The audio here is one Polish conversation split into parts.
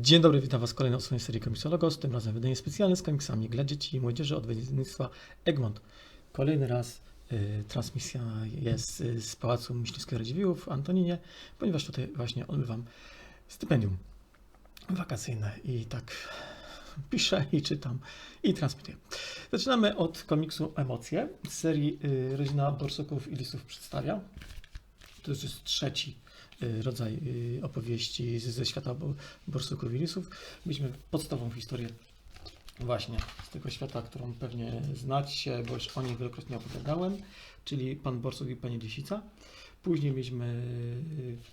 Dzień dobry, witam Was w kolejnej odsłonie serii Komiksologos, tym razem wydanie specjalne z komiksami dla dzieci i młodzieży od wydawnictwa Egmont. Kolejny raz y, transmisja jest y, z Pałacu Myśliwskiego Radziwiłłów w Antoninie, ponieważ tutaj właśnie odbywam stypendium wakacyjne i tak piszę i czytam i transmituję. Zaczynamy od komiksu Emocje z serii y, Rodzina Borsuków i Lisów przedstawia. To już jest trzeci rodzaj y, opowieści ze świata bo- borsuków i lisów. Mieliśmy podstawową historię właśnie z tego świata, którą pewnie znacie, bo już o niej wielokrotnie opowiadałem, czyli Pan Borsuk i Pani Lisica. Później mieliśmy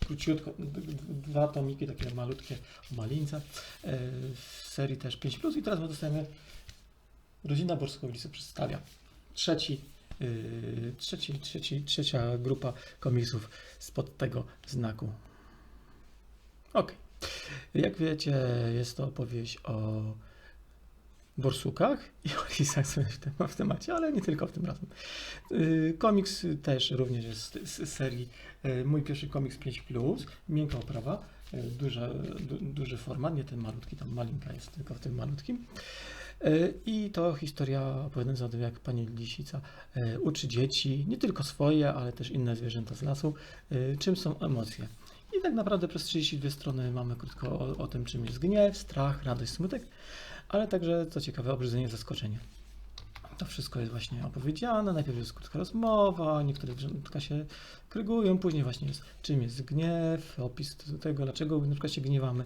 y, króciutko, dwa tomiki, takie malutkie o Malince, y, w serii też 5+, i teraz my dostajemy Rodzina Lisów przedstawia. Trzeci, y, trzeci, trzeci, trzecia grupa komiksów spod tego znaku. Ok. Jak wiecie, jest to opowieść o borsukach i o lisach w, tem- w temacie, ale nie tylko w tym razem. Y, Komiks też również jest z, serii y, Mój pierwszy komiks 5+, miękka oprawa, y, du, duży format, nie ten malutki, tam malinka jest tylko w tym malutkim. Y, I to historia opowiadająca o tym, jak pani Lisica y, uczy dzieci, nie tylko swoje, ale też inne zwierzęta z lasu, y, czym są emocje. I tak naprawdę przez 32 strony mamy krótko o, o tym, czym jest gniew, strach, radość, smutek, ale także, co ciekawe, obrzydzenie, zaskoczenie. To wszystko jest właśnie opowiedziane. Najpierw jest krótka rozmowa, niektóre zwierzątka się krygują, później właśnie jest czym jest gniew, opis tego, dlaczego na przykład się gniewamy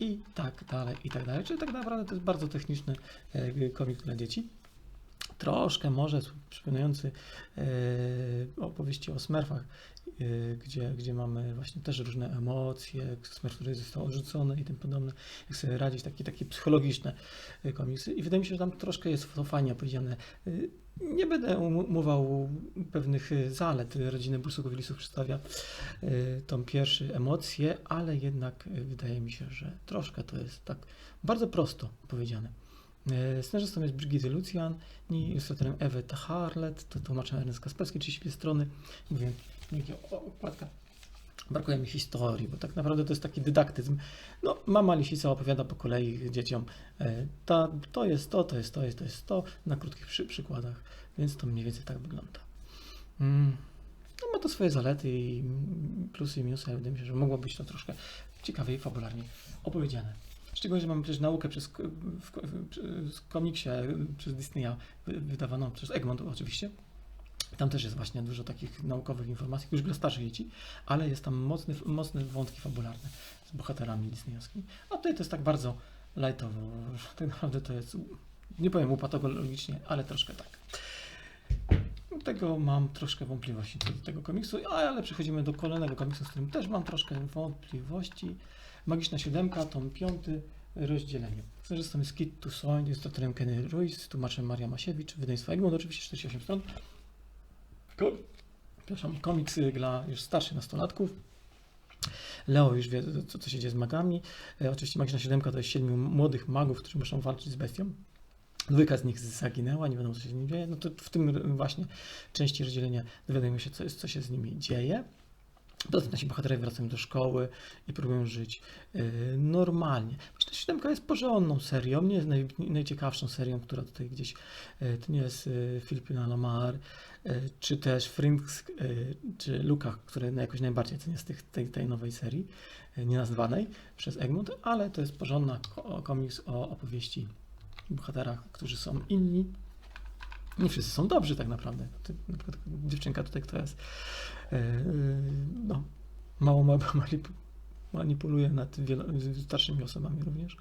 i tak dalej, i tak dalej. Czyli tak naprawdę to jest bardzo techniczny e, komik dla dzieci. Troszkę może przypominający e, opowieści o Smurfach, e, gdzie, gdzie mamy właśnie też różne emocje, Smurf, który został odrzucony i tym podobne, jak sobie radzić, takie, takie psychologiczne komiksy. I wydaje mi się, że tam troszkę jest to fajnie opowiedziane. Nie będę umówał pewnych zalet. Rodziny Bursuków i Lisów przedstawia e, tą pierwszy emocje, ale jednak wydaje mi się, że troszkę to jest tak bardzo prosto powiedziane. E, Scenarzystą jest Brigitte Lucian, i ilustratorem Ewy Harlet, to tłumaczem Ernest Kasperski, 32 strony. Mówię, okładka. Brakuje mi historii, bo tak naprawdę to jest taki dydaktyzm. No, mama Lisica opowiada po kolei dzieciom, e, ta, to jest to, to jest to, jest to, jest to, na krótkich przy, przykładach, więc to mniej więcej tak wygląda. Mm. No, ma to swoje zalety i plusy i minusy, ale wydaje mi się, że mogło być to troszkę ciekawiej, fabularnie opowiedziane. Szczególnie, że mamy przecież naukę przez, w, w, w komiksie przez Disneya wy- wydawaną przez Egmont oczywiście. Tam też jest właśnie dużo takich naukowych informacji, już dla starszych dzieci, ale jest tam mocny, mocne wątki fabularne z bohaterami disneyowskimi. A tutaj to jest tak bardzo lightowo, tak naprawdę to jest, nie powiem upatologicznie, ale troszkę tak. Tego mam troszkę wątpliwości co do tego komiksu, ale przechodzimy do kolejnego komiksu, z którym też mam troszkę wątpliwości. Magiczna siódemka, tom piąty, rozdzielenie. Scenarzystą jest Kit Toussaint, jest autorem Kenny Ruiz, tłumaczem Maria Masiewicz, wydawnictwa Egmont, oczywiście 48 stron. Przepraszam, komiks dla już starszych nastolatków. Leo już wie, co, co się dzieje z magami. E, oczywiście Magiczna Siódemka to jest siedmiu młodych magów, którzy muszą walczyć z bestią. Dwójka z nich zaginęła, nie wiadomo co się z nimi dzieje. No to w tym właśnie części rozdzielenia dowiadujemy się, co, jest, co się z nimi dzieje. Potem nasi bohaterowie wracają do szkoły i próbują żyć y, normalnie. Magiczna Siódemka jest porządną serią, nie jest naj, najciekawszą serią, która tutaj gdzieś, y, to nie jest y, Philipina Lamar, czy też Frinks, czy Luka, które jakoś najbardziej cenię z tych, tej, tej nowej serii, nienazwanej przez Egmont, ale to jest porządna ko- komiks o opowieści bohaterach, którzy są inni. Nie wszyscy są dobrzy tak naprawdę. Na przykład dziewczynka tutaj, która jest no, mało ma- manip- manipuluje nad wielo, starszymi osobami również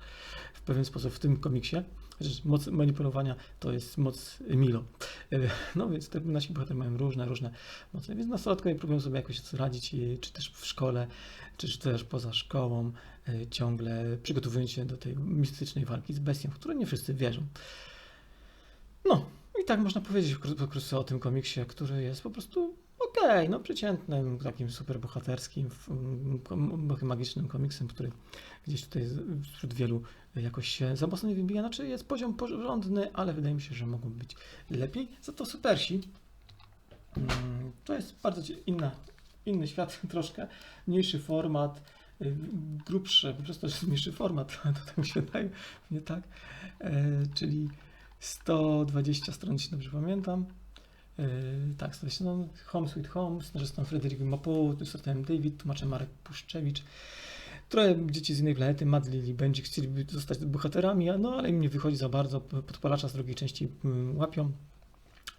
w pewien sposób w tym komiksie. Chociaż moc manipulowania to jest moc Milo. E, No więc te nasi bohaterowie mają różne, różne moce, więc nastolatkowie próbują sobie jakoś radzić, e, czy też w szkole, czy też poza szkołą, e, ciągle przygotowując się do tej mistycznej walki z bestią, w którą nie wszyscy wierzą. No, i tak można powiedzieć pokrótce o tym komiksie, który jest po prostu okej, no przeciętnym, takim super bohaterskim, f- m, kom- magicznym komiksem, który gdzieś tutaj wśród wielu jakoś się za mocno nie wybija. Znaczy jest poziom porządny, ale wydaje mi się, że mogą być lepiej. Za to supersi. mm, To jest bardzo inna, inny świat troszkę, mniejszy format, y, grubsze, po prostu mniejszy format, to tak mi się wydaje, nie tak, e, czyli 120 stron, jeśli dobrze pamiętam. E, tak, 120 stron, Home Sweet Home, scenarzystą Frederick Mapo, ilustratorem David, tłumaczem Marek Puszczewicz. Trochę dzieci z innej planety, Mad Lily, będzie chcieliby zostać bohaterami, no ale im nie wychodzi za bardzo, podpalacza z drugiej części mm, łapią,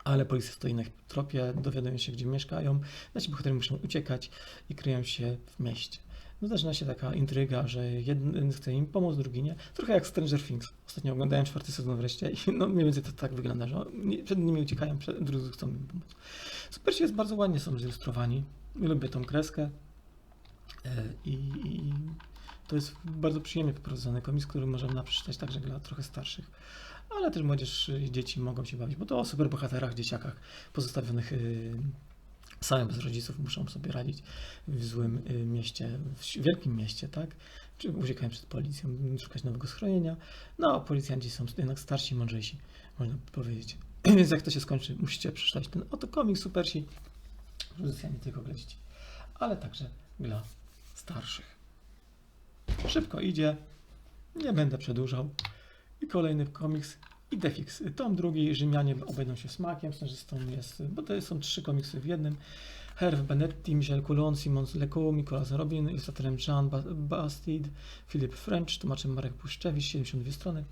ale policja stoi na ich tropie, dowiadują się, gdzie mieszkają, nasi bohaterowie muszą uciekać i kryją się w mieście. No zaczyna się taka intryga, że jeden chce im pomóc, drugi nie. Trochę jak Stranger Things. Ostatnio oglądałem czwarty sezon wreszcie i no mniej więcej to tak wygląda, że przed nimi uciekają, przed, drudzy chcą im pomóc. Super jest bardzo ładnie są zilustrowani. Lubię tą kreskę E, i, i to jest bardzo przyjemnie poprowadzony komiks, który możemy przeczytać także dla trochę starszych. Ale też młodzież i dzieci mogą się bawić, bo to o superbohaterach, dzieciakach pozostawionych samym bez rodziców muszą sobie radzić w złym y, mieście, w wielkim mieście, tak? Czy uciekają przed policją, szukać nowego schronienia. No, policjanci są jednak starsi, mądrzejsi, można powiedzieć. Więc jak to się skończy, musicie przeczytać ten oto komiks supersi. Pozycja nie tylko dla dzieci, ale także dla starszych. Szybko idzie, nie będę przedłużał. I kolejny komiks Idefix. Tom drugi, Rzymianie obejdą się smakiem, scenarzystą jest, bo to są trzy komiksy w jednym. Herve Benetti, Michel Coulon, Simon Lecoux, Nicolas Robin, ilustratorem Jean Ba- Bastide, Philip French, tłumaczem Marek Puszczewicz, 72 strony.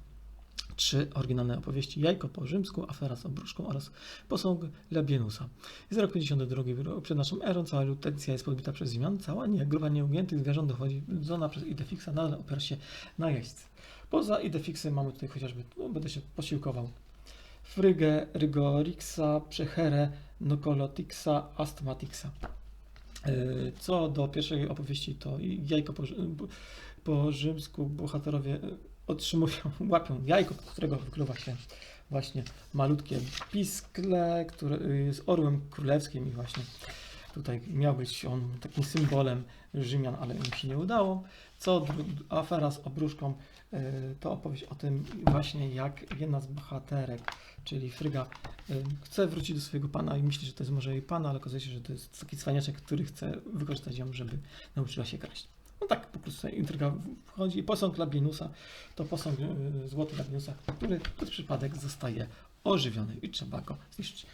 Trzy oryginalne opowieści Jajko po rzymsku, Afera z obruszką oraz Posąg Labienusa. Jest rok 52 rok przed naszą erą, cała lutencja jest podbita przez zmian, cała nie, grupa nieugiętych zwierząt dochodzi, zona przez Idefixa nadal opiera się na jeźdźcy. Poza Idefixem mamy tutaj chociażby, no, będę się posiłkował, Frygę, Rygorixa, Przecherę, Nokolotixa, Astmatixa. Yy, Co do pierwszej opowieści, to jajko po, po rzymsku bohaterowie yy, otrzymują, łapią jajko, z którego wykluwa się właśnie malutkie piskle, które jest orłem królewskim i właśnie tutaj miał być on takim symbolem Rzymian, ale im się nie udało. Co afera z obruszką, to opowieść o tym właśnie jak jedna z bohaterek, czyli Fryga, yy, chce wrócić do swojego pana i myśli, że to jest może jej pana, ale okazuje się, że to jest taki cwaniaczek, który chce wykorzystać ją, żeby nauczyła się kraść. No tak, po prostu intryga wchodzi. I posąg Labinusa to posąg yy, złoty Labinusa, który przez przypadek zostaje ożywiony i trzeba go zniszczyć.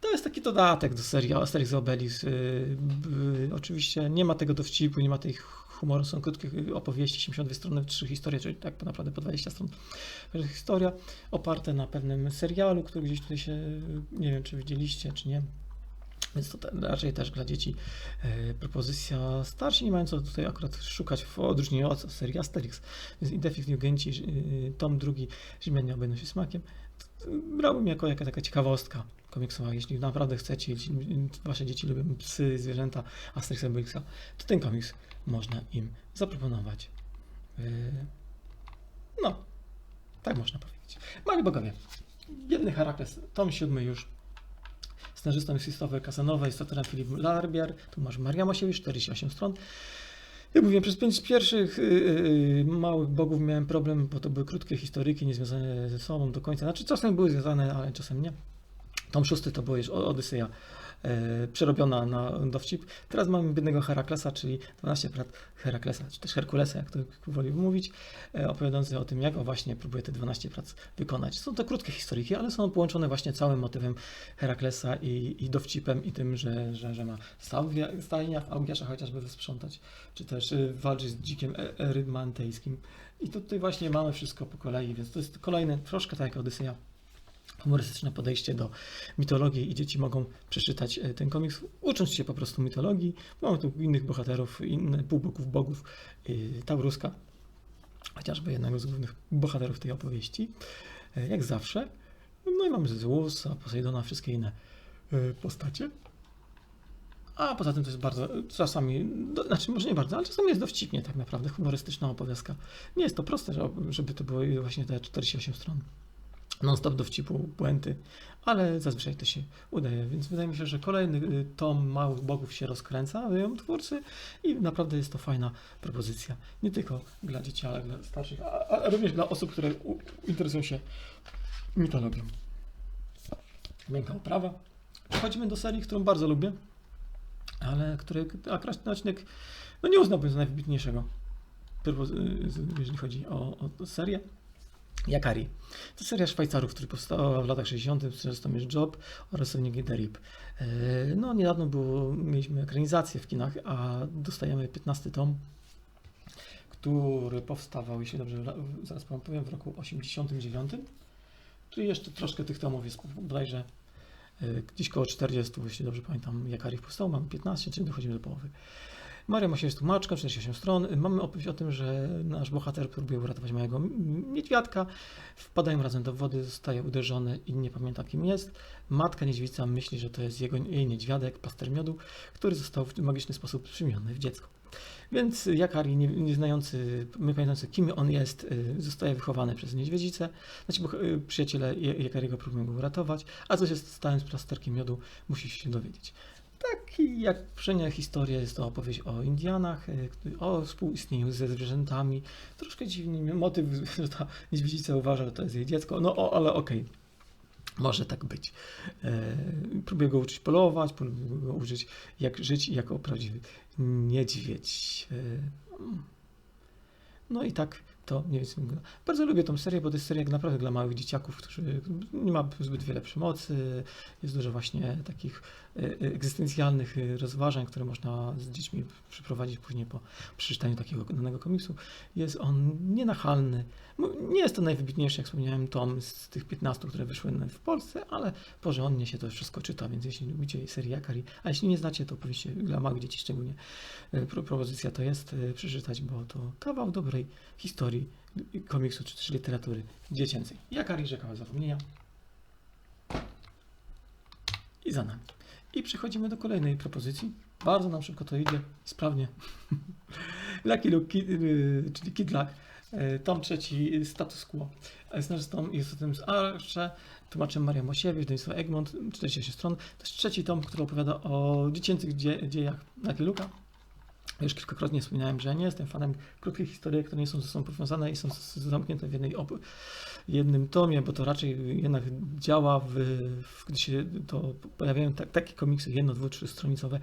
To jest taki dodatek do serii Asterix Obelix. Oczywiście nie ma tego dowcipu, nie ma tych humoru, są krótkie opowieści, 82 strony, trzy historie, czyli tak naprawdę po 20 stron. Historia oparte na pewnym serialu, który gdzieś tutaj się, nie wiem czy widzieliście, czy nie. Więc to raczej też dla dzieci e, propozycja starsi nie mają co tutaj akurat szukać w odróżnieniu od serii Asterix. Więc Idefix Nieugenci, y, tom drugi, Rzymianie obejdą się smakiem. Brałbym jako jaka taka ciekawostka komiksowa. Jeśli naprawdę chcecie, jeśli wasze dzieci lubią psy, zwierzęta, Asterix Obelixa, to ten komiks można im zaproponować. Y, No, tak można powiedzieć. Mali bogowie. Biedny Herakles, tom siódmy już. Scenarzystą jest Christopher Casanova, jest autorem Filip Larbier, tu masz Maria Mosiewicz, 48 stron. Jak mówiłem, przez pięć pierwszych y, y, małych bogów miałem problem, bo to były krótkie historyki, niezwiązane ze sobą do końca. Znaczy czasem były związane, ale czasem nie. Tom szósty to było już Odyseja e, przerobiona na dowcip. Teraz mamy biednego Heraklesa, czyli 12 lat Heraklesa, czy też Herkulesa, jak to woli mówić, e, opowiadający o tym, jak on właśnie próbuje te 12 prac wykonać. Są to krótkie historyki, ale są połączone właśnie całym motywem Heraklesa i, i dowcipem i tym, że, że, że ma stajnia w Augiasza chociażby wysprzątać, czy też y, walczyć z dzikiem e- erymantejskim. I tutaj właśnie mamy wszystko po kolei, więc to jest kolejny, troszkę tak jak Odyseja, humorystyczne podejście do mitologii i dzieci mogą przeczytać e, ten komiks, ucząc się po prostu mitologii. Mamy tu innych bohaterów, inne półboków bogów, y, Tauruska, chociażby jednego z głównych bohaterów tej opowieści, e, jak zawsze. No i mamy Zeusa, Posejdona, wszystkie inne e, postacie. A poza tym to jest bardzo, czasami, do, znaczy może nie bardzo, ale czasami jest dowcipnie tak naprawdę, humorystyczna opowiastka. Nie jest to proste, że- żeby to były właśnie te 48 stron non-stop dowcipu, błędy, ale zazwyczaj to się udaje, więc wydaje mi się, że kolejny y, tom Małych Bogów się rozkręca, wyją twórcy i naprawdę jest to fajna propozycja, nie tylko dla dzieci, ale dla starszych, a, a również dla osób, które u, interesują się mitologią. Miękka oprawa. Przechodzimy do serii, którą bardzo lubię. ale który akurat odcinek no nie uznałbym za najwybitniejszego, Perwo- jeżeli chodzi o, o serię. Jakari. To seria Szwajcarów, która powstała w latach 60. przez Tomisz Job oraz Sonic the Rip. E, No, niedawno było, mieliśmy ekranizację w kinach, a dostajemy 15 tom, który powstawał, jeśli dobrze zaraz powiem, w roku 89. Czyli jeszcze troszkę tych tomów jest bodajże e, gdzieś koło 40, jeśli dobrze pamiętam, Jakari powstał. Mamy 15, czyli dochodzimy do połowy. Maria Mosia jest tłumaczką, 48 stron. Mamy opowieść o tym, że nasz bohater próbuje uratować małego niedźwiadka. Wpadają razem do wody, zostaje uderzony i nie pamięta kim jest. Matka niedźwica myśli, że to jest jego, jej niedźwiadek, plaster miodu, który został w magiczny sposób przymieniony w dziecko. Więc Jakari, nie, nie znający, nie pamiętający kim on jest, y, zostaje wychowany przez niedźwiedzicę. Znaczy, bo, y, przyjaciele Jakariego próbują go uratować, a co się stanie z plasterkiem miodu, musi się dowiedzieć. Tak jak poprzednia historia jest to opowieść o Indianach, y, o współistnieniu ze zwierzętami. Troszkę dziwny motyw, że ta niedźwiedzica uważa, że to jest jej dziecko, no o, ale okej. Może tak być. E, próbuję go uczyć polować, próbuję go uczyć jak żyć jako prawdziwy niedźwiedź. E, no i tak to więcej wygląda. Bardzo lubię tą serię, bo to jest seria naprawdę dla małych dzieciaków, którzy nie ma zbyt wiele przemocy, jest dużo właśnie takich e, e, egzystencjalnych e, rozważań, które można z dziećmi przeprowadzić później po przeczytaniu takiego danego komiksu. Jest on nienachalny. Nie jest to najwybitniejszy, jak wspomniałem, tom z tych 15, które wyszły w Polsce, ale porządnie się to wszystko czyta, więc jeśli lubicie serię Jakari, a jeśli nie znacie, to oczywiście dla małych dzieci szczególnie e, pro- propozycja to jest e, przeczytać, bo to kawał dobrej historii e, komiksu czy też literatury dziecięcej. Jakari, rzeka zapomnienia. I za nami. I przechodzimy do kolejnej propozycji. Bardzo nam szybko to idzie, sprawnie. Lucky Luke, Kid, y, czyli Kid Luck. Y, Tom trzeci, status quo. A Scenarzystą jest tym z Arsze, tłumaczem Maria Mosiewicz, Denisław Egmont, 48 stron. To jest trzeci tom, który opowiada o dziecięcych dzie dziejach Lucky Luka. Już kilkakrotnie wspomniałem, że nie jestem fanem krótkich historii, które nie są ze sobą powiązane i są zamknięte w jednej jednym tomie, bo to raczej jednak działa, w, w, gdy się to pojawiają tak, takie komiksy jedno, dwu, trzy stronicowe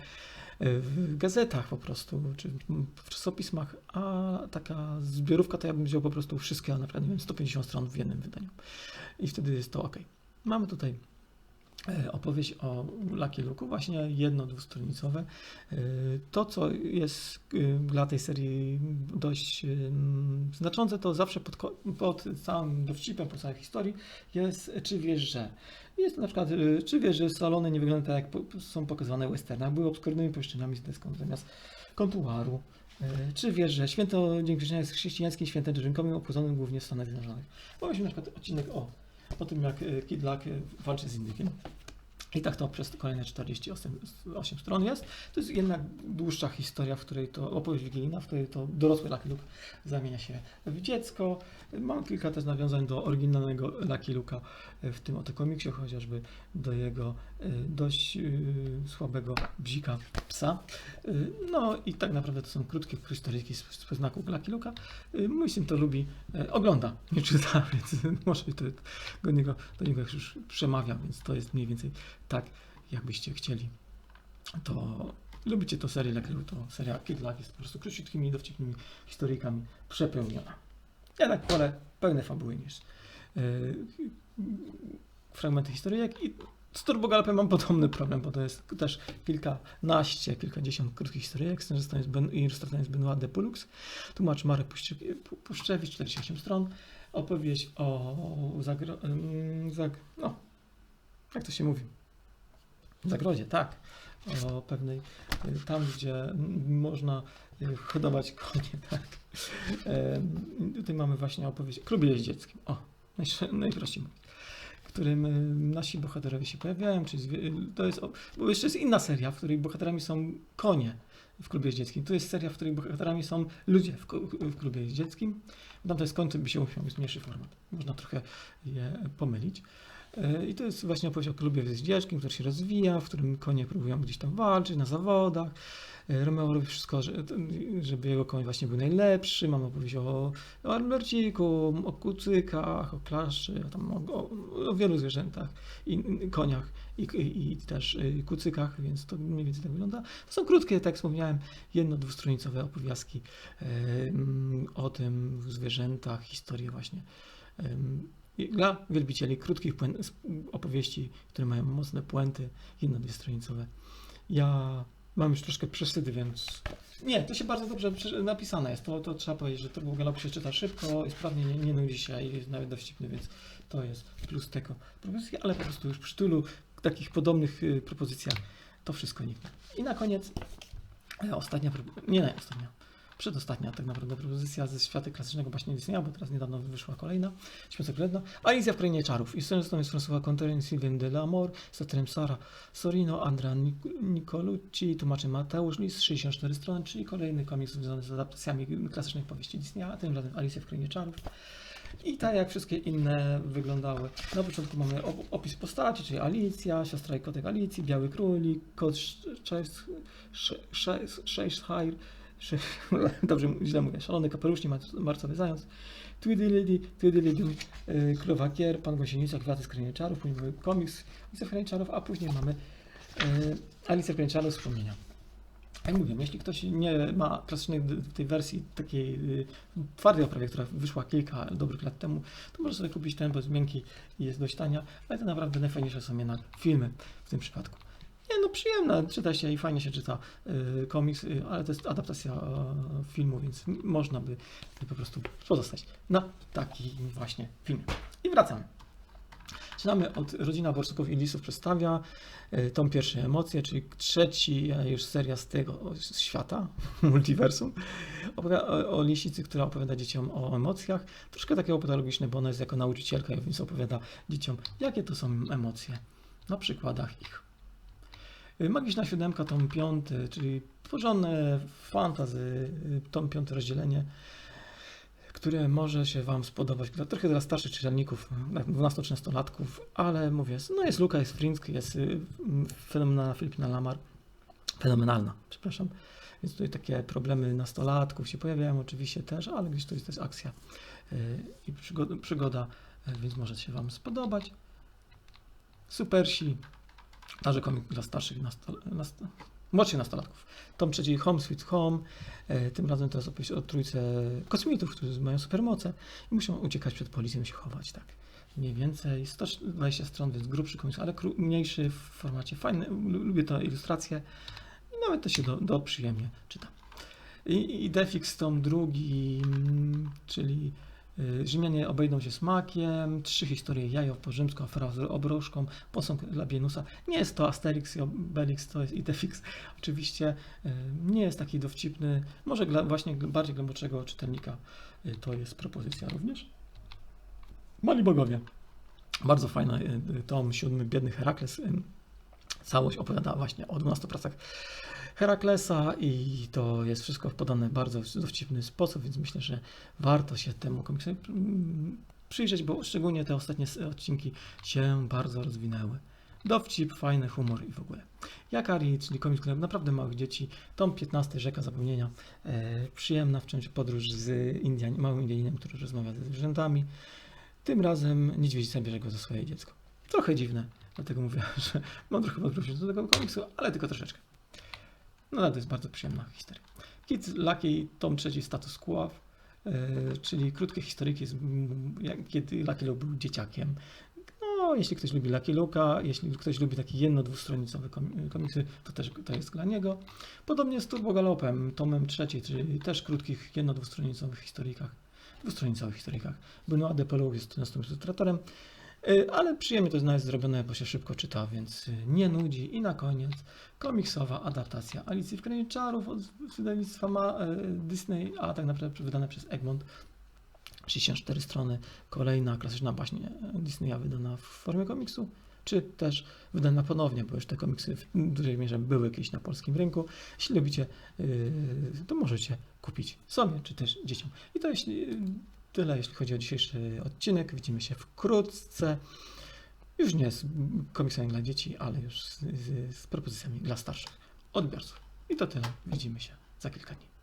w gazetach po prostu, czy w czasopismach, a taka zbiorówka to ja bym wziął po prostu wszystkie, a na przykład nie wiem, 150 stron w jednym wydaniu. I wtedy jest to ok. Mamy tutaj e, opowieść o Lucky Luke'u, właśnie jedno, dwustronicowe. E, To, co jest e, dla tej serii dość znaczące, to zawsze pod, pod całym dowcipem, po całej historii jest czy wiesz, że. Jest na przykład, czy wiesz, że salony nie wyglądają tak, jak są pokazywane w westernach, były obskurnymi pościelami z deską zamiast kontuaru. Czy wiesz, że święto Dziękczynienia jest chrześcijańskim świętem dożynkowym obchodzonym głównie w Stanach Zjednoczonych? Mamy na przykład odcinek o, o tym, jak y, Kid Luck y, walczy z indykiem. I tak to przez kolejne 48 8 stron jest. To jest jednak dłuższa historia, w której to opowieść wigilijna, w której to dorosły Lucky Luke zamienia się w dziecko. Mam kilka też nawiązań do oryginalnego Lucky Luke'a w tym oto komiksie, chociażby do jego y, dość y, słabego bzika psa. Y, No i tak naprawdę to są krótkie historyjki z, znaku Lucky Luke'a. Mój syn to lubi, ogląda, nie czyta, więc może to do niego, do niego już przemawia, więc to jest mniej więcej tak, jakbyście chcieli. To lubicie to serię Luke, to seria Kid Luck jest po prostu króciutkimi, dowcipnymi historyjkami przepełniona. Jednak wolę pełne fabuły niż yy, fragmenty historyjek i z Turbogalpem mam podobny problem, bo to jest też kilkanaście, kilkadziesiąt krótkich historyjek, scenarzystą jest ben, ilustratorem jest Benoit de Pollux, tłumacz Marek Puszczewicz, 48 stron, opowieść o zagro, zag, no, jak to się mówi? Zagrodzie, tak. O pewnej, tam gdzie można y, hodować konie, tak. Em, Tutaj mamy właśnie opowieść o klubie jeździeckim. O, najprościej. W którym y, nasi bohaterowie się pojawiają, czyli to jest, bo jeszcze jest inna seria, w której bohaterami są konie w klubie jeździeckim. Tu jest seria, w której bohaterami są ludzie w, w klubie jeździeckim. Tam to jest końcem by się uśmiał, jest mniejszy format. Można trochę je pomylić. E, I to jest właśnie opowieść o klubie z dzieckiem, który się rozwija, w którym konie próbują gdzieś tam walczyć na zawodach. E, Romeo robi wszystko, że- żeby jego koń właśnie był najlepszy. Mamy opowieść o, o Alberciku, o kucykach, o klaszczy, tam o, o, o wielu zwierzętach i koniach i, i, i też y, kucykach, więc to mniej więcej tak wygląda. To są krótkie, tak jak wspomniałem, jedno, dwustronicowe opowiastki e, o tym zwierzętach, historie właśnie. Dla wielbicieli krótkich opowieści, które mają mocne puenty, jedno, dwustronicowe. Ja mam już troszkę przesydy, więc nie, to się bardzo dobrze napisane jest. To, to trzeba powiedzieć, że Turbo Galop się czyta szybko i sprawnie nie, nie nudzi się i jest nawet dowcipny, więc to jest plus tego propozycji, ale po prostu już przy tylu takich podobnych y, propozycjach to wszystko niknie. I na koniec e, ostatnia, nie, nie ostatnia, przedostatnia tak naprawdę propozycja ze świata klasycznego właśnie Disneya, bo teraz niedawno wyszła kolejna, Śpiąca Alicja w Krainie Czarów. I scenarzystą jest François Conterin, Sylvain de l'Amour, z autorem Sara Sorino, Andrea Nic- Nicolucci, tłumaczy Mateusz Lis, 64 strony, czyli kolejny komiks związany z adaptacjami klasycznych powieści Disneya, a tym razem Alicja w Krainie Czarów. I tak jak wszystkie inne wyglądały. Na początku mamy op- opis postaci, czyli Alicja, siostra i kotek Alicji, Biały Królik, kot Shakespeare, dobrze źle mówię, szalony kapelusznik, mar- marcowy zając, Tweedledee, Tweedledum, y, Królowa Kier, Pan Gosienica, Kwiaty z Czarów, później mamy komiks Alicja w Czarów, a później mamy y, Alicja w Czarów, wspomnienia. Jak mówię, jeśli ktoś nie ma klasycznej tej wersji takiej y, twardej oprawie, która wyszła kilka dobrych lat temu, to może sobie kupić ten, bo jest miękki i jest dość tania, ale to naprawdę najfajniejsze są jednak filmy w tym przypadku. Nie no, przyjemna, czyta się i fajnie się czyta y, komiks, y, ale to jest adaptacja filmu, więc można by, po prostu pozostać na takim właśnie filmie. I wracamy. Zaczynamy od Rodzina Borsuków i Lisów przedstawia y, tą pierwszą emocję, czyli trzeci już seria z tego świata, multiversum. Opowiada o, o lisicy, która opowiada dzieciom o emocjach. Troszkę takie pedagogiczne, bo ona jest jako nauczycielka, więc opowiada dzieciom, jakie to są emocje na przykładach ich. Y, Magiczna siódemka, tom piąty, czyli porządne fantazy, y, tom piąty rozdzielenie, które może się Wam spodobać trochę dla starszych czytelników, dla 12-13-latków, ale mówię, no jest Luka, jest Frinsk, jest y, mm, fenomenalna Filipina Lamar, fenomenalna, przepraszam. Więc tutaj takie problemy nastolatków się pojawiają oczywiście też, ale gdzieś to jest też akcja i przygoda, przygoda więc może się Wam spodobać. Supersi, także komik dla starszych nastol, nast, młodszych nastolatków. Tom trzeci Home Sweet Home, e, tym razem to jest opowieść o trójce kosmitów, którzy mają supermoce i muszą uciekać przed policją i się chować, tak. Mniej więcej 120 stron, więc grubszy komiks, ale mniejszy w formacie fajny. Lu- Lubię tę ilustrację i nawet to się do, do przyjemnie czyta. I, i Defix tom drugi, mm, czyli Rzymianie obejdą się smakiem, trzy historie jajo po rzymsku, afera z obruszką, posąg Labienusa. Nie jest to Asterix i Obelix, to jest i Defix. Oczywiście y, nie jest taki dowcipny, może właśnie bardziej głęboczego czytelnika y, to jest propozycja również. Mali bogowie. Bardzo fajny y, y, tom siódmy, biedny Herakles. y, Całość opowiada właśnie o 12 pracach Heraklesa i to jest wszystko podane w bardzo dowcipny sposób, więc myślę, że warto się temu komiksowi przyjrzeć, bo szczególnie te ostatnie odcinki się bardzo rozwinęły. Dowcip, fajny humor i w ogóle. Jakari, czyli komiks dla naprawdę małych dzieci, tom 15, Rzeka Zapomnienia. E, przyjemna w czymś podróż z Indian, małym Indianinem, który rozmawia ze zwierzętami. Tym razem niedźwiedzica bierze go za swoje dziecko. Trochę dziwne, dlatego mówię, że mam trochę podróży do tego komiksu, ale tylko troszeczkę. No to jest bardzo przyjemna historia. Kids Lucky, tom trzeci Status Quo, e, czyli krótkie historyjki, z, kiedy Lucky Luke był dzieciakiem. No, jeśli ktoś lubi Lucky Luke'a, jeśli ktoś lubi takie jedno, dwustronicowe kom- komiksy, to też to jest dla niego. Podobnie z Turbo Galopem, tomem trzeci, czyli też krótkich, jedno, dwustronicowych historyjkach, dwustronicowych historyjkach. Benoit de Pelou jest następnym ilustratorem, ale przyjemnie to jest zrobione, bo się szybko czyta, więc y, nie nudzi. I na koniec komiksowa adaptacja Alicji w Krainie Czarów od wydawnictwa ma, e, Disney, a tak naprawdę wydane przez Egmont. 64 strony, kolejna klasyczna baśń e, Disneya wydana w formie komiksu, czy też wydana ponownie, bo już te komiksy w dużej mierze były kiedyś na polskim rynku. Jeśli lubicie, to możecie kupić sobie, czy też dzieciom. I to jeśli, tyle, jeśli chodzi o dzisiejszy odcinek. Widzimy się wkrótce. Już nie z komiksami dla dzieci, ale już z, z, z propozycjami dla starszych odbiorców. I to tyle. Widzimy się za kilka dni.